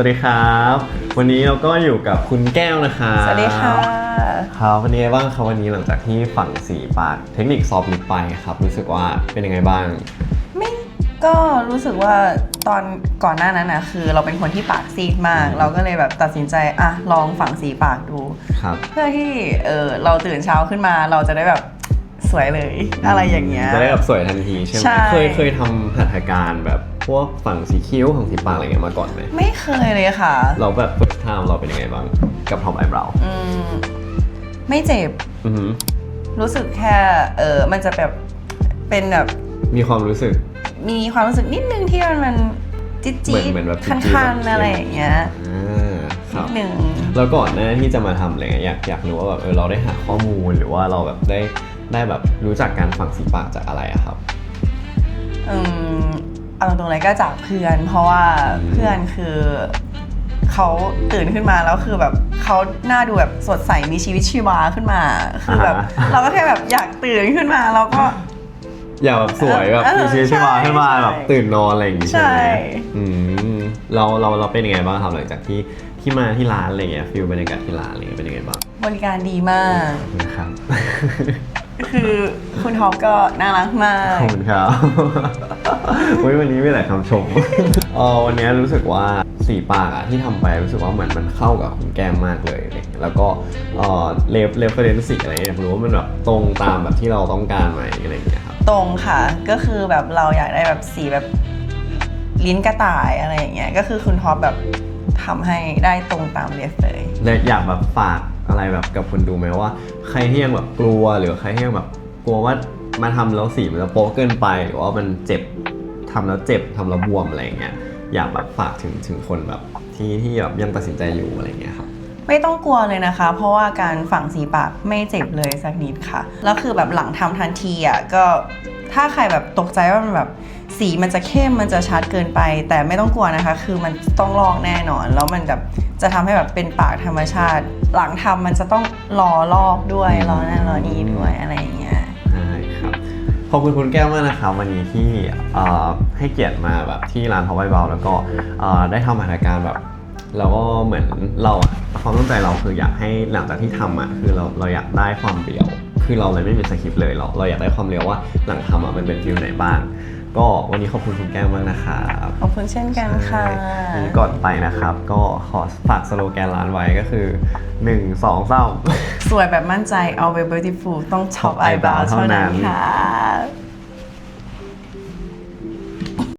วัสดีครับ วันนี้เราก็อยู่กับคุณแก้วนะครับสวัสดีค่ะ ครับวันนี้ไงบ้างครับวันนี้หลังจากที่ฝั่งสีปากเทคนิคสอบลิปไปครับ รู้สึกว่าเป็นยังไงบ้าง ไม่ก็รู้สึกว่าตอนก่อนหน้านั้นนะคือ เราเป็นคนที่ปากซีดมาก เราก็เลยแบบตัดสินใจอะลองฝังสีปากดู ครับ เพื่อที่เออเราตื่นเช้าขึ้นมาเราจะได้แบบสวยเลย อะไรอย่างเงี้ยจะได้แบบสวยทันทีใช่ไหมใช่ เคยเคยทำหัตถการแบบพ วกฝั่งสีคิ้วของสีปากอะไรเงี้ยมาก่อนไหมไม่เคยเลยค่ะ เราแบบ first time เราเป็นยังไงบ้างกับท็อปไอบราวอืมไม่เจ็บ อือหือรู้สึกแค่ เออมันจะแบบเป็นแบบ มีความรู้สึก มีความรู้สึกนิดนึงที่มันมันจี๊ดเหมืจี๊อนดเหมือนแบบคันจี๊ดๆคันแบบอะไรอย่างเงี้ยอ่าคนิรับ ดนึง แล้วก่อนหน้าที่จะมาทำอะไรเงี้ยอยากอยากรู้ว่าแบบเออเราได้หาข้อมูลหรือว่าเราแบบได้ได้แบบรู้จักการฝังสีปากจากอะไรอะครับ อืม เอาตรงๆเลยก็จากเพื่อน เพราะว่าเพื่อนคือเขาตื่นขึ้นมาแล้วคือแบบเขาหน้าดูแบบสดใสมีชีวิตชีวาขึ้นมา คือแบบอ่าฮะเราก็แค่แบบอยากตื่นขึ้นมาแล้วก็อย่าแบบสวยแบบเออมีชีวิตชีวาใช่ขึ้นมาใช่แบบตื่นนอนอะไรอย่างงี้ใช่ไหมใช่อืมเราเราเราเป็นยังไงบ้างครับหลังจากที่ที่มาที่ร้านอะไรเงี้ยฟิลบรรยากาศที่ร้านอะไรเงี้ยเป็นยังไงบ้างบริการดีมากนะครับ คือคุณท็อปก็น่ารักมาก ขอบคุณครับ อุ๊ยวันนี้มีหลายคำชมเออวันนี้รู้สึกว่าสีปากอะที่ทำไปรู้สึกว่าเหมือนมันเข้ากับคุณแก้มมากเลยอะไรเงี้ยแล้วก็เออเลฟเลฟเฟรนซ์สีอะไรเงี้ยอยากรู้ว่ามันแบบตรงตามแบบที่เราต้องการไหมอะไรเงี้ยครับ ตรงค่ะ ก็คือแบบเราอยากได้แบบสีแบบลิ้นกระต่ายอะไรอย่างเงี้ย ก็คือคุณท็อปแบบทำให้ได้ตรงตามเรฟเลยเลยอยากแบบฝาก อะไรแบบกับคนดูไหมว่า ใครที่ยังแบบกลัวหรือใครที่ยังแบบกลัวว่ามาทำแล้วสีมันจะโป๊ะเกินไป หรือว่ามันเจ็บทำแล้วเจ็บทำแล้วบวมอะไรเงี้ยอยากแบบฝากถึงถึงคนแบบที่ที่แบบยังตัดสินใจอยู่อะไรเงี้ยครับไม่ต้องกลัวเลยนะคะ เพราะว่าการฝังสีปากไม่เจ็บเลยสักนิดค่ะแล้วคือแบบหลังทำทันทีอะก็ถ้าใครแบบตกใจว่ามันแบบ สีมันจะเข้มมันจะชัดเกินไป แต่ไม่ต้องกลัวนะคะ คือมันต้องลอกแน่นอน แล้วมันแบบจะทำให้แบบเป็นปากธรรมชาติ หลังทำมันจะต้องรอลอกด้วยรอนั่นรอนี้ด้วยอะไรอย่างเงี้ยใช่ครับขอบคุณคุณแก้วมากนะครับวันนี้ที่ให้เกียรติมาแบบที่ร้านทาวไวเบาแล้วก็ได้ทำหัตถการแบบแล้วก็เหมือนเราความตั้งใจเราคืออยากให้หลังจากที่ทำอะคือเราเราอยากได้ความเรียว คือเราเลยไม่มีสคริปต์เลยเราเราอยากได้ความเรียวว่าหลังทำอะมันเป็นฟิลไหนบ้าง ก็วันนี้ขอบคุณคุณแก้วมากนะครับขอบคุณเช่นกันค่ะนี่ก่อนไปนะครับ ก็ขอฝากสโลแกนร้านไว้ก็คือ 1 2 3สวยแบบมั่นใจ always beautiful ต้อง top Top eyebrow eyebrow เท่านั้นเท่านั้นค่ะ